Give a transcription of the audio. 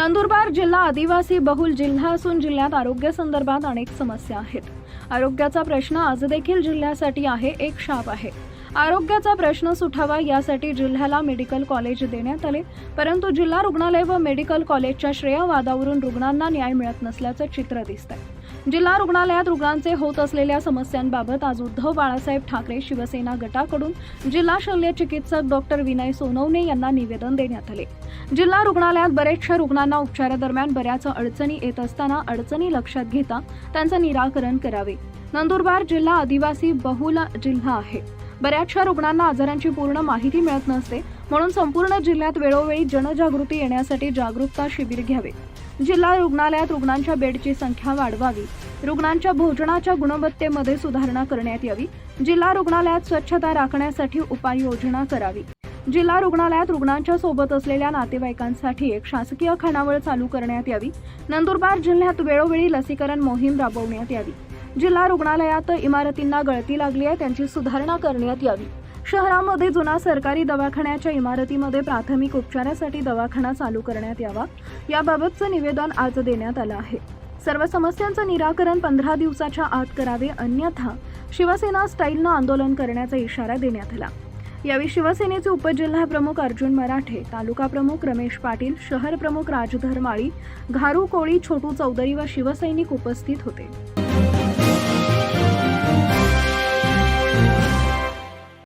नंदुरबार जिल्हा आदिवासी बहुल जिल्हा असून जिल्ह्यात आरोग्यासंदर्भात अनेक समस्या आहेत. आरोग्याचा प्रश्न आज देखील जिल्ह्यासाठी आहे एक शाप आहे. आरोग्याचा प्रश्न सुटावा यासाठी जिल्ह्याला मेडिकल कॉलेज देण्यात आले. परंतु जिल्हा रुग्णालय व मेडिकल कॉलेजच्या श्रेयवादावरून रुग्णांना न्याय मिळत नसल्याचं चित्र दिसतंय. जिल्हा रुग्णालयात रुग्णांचे होत असलेल्या समस्यांबाबत आज उद्धव बाळासाहेब ठाकरे शिवसेना गटाकडून जिल्हा शल्य चिकित्सक डॉक्टर विनय सोनवणे यांना निवेदन देण्यात आले. जिल्हा रुग्णालयात बरेचशा रुग्णांना उपचारादरम्यान बऱ्याच अडचणी येत असताना अडचणी लक्षात घेता त्यांचं निराकरण करावे. नंदुरबार जिल्हा आदिवासी बहुल जिल्हा आहे. बऱ्याचशा रुग्णांना आजारांची पूर्ण माहिती मिळत नसते म्हणून संपूर्ण जिल्ह्यात वेळोवेळी जनजागृती येण्यासाठी जागरूकता शिबिर घ्यावे. जिल्हा रुग्णालयात रुग्णांच्या बेडची संख्या वाढवावी. रुग्णांच्या भोजनाच्या गुणवत्तेमध्ये सुधारणा करण्यात यावी. जिल्हा रुग्णालयात स्वच्छता राखण्यासाठी उपाययोजना करावी. जिल्हा रुग्णालयात रुग्णांच्या सोबत असलेल्या नातेवाईकांसाठी एक शासकीय खानावळ चालू करण्यात यावी. नंदुरबार जिल्ह्यात वेळोवेळी लसीकरण मोहीम राबवण्यात यावी. जिल्हा रुग्णालयात इमारतींना गळती लागली आहे त्यांची सुधारणा करण्यात यावी. शहरामध्ये जुना सरकारी दवाखान्याच्या इमारतीमध्ये प्राथमिक उपचारासाठी दवाखाना चालू करण्यात यावा. याबाबतचं निवेदन आज देण्यात आलं आहे. सर्व समस्यांचं निराकरण पंधरा दिवसाच्या आत करावे अन्यथा शिवसेना स्टाईलनं आंदोलन करण्याचा इशारा देण्यात आला. यावेळी शिवसेनेचे उपजिल्हा प्रमुख अर्जुन मराठे तालुका प्रमुख रमेश पाटील शहर प्रमुख राजधर माळी घारू कोळी छोटू चौधरी व शिवसैनिक उपस्थित होते.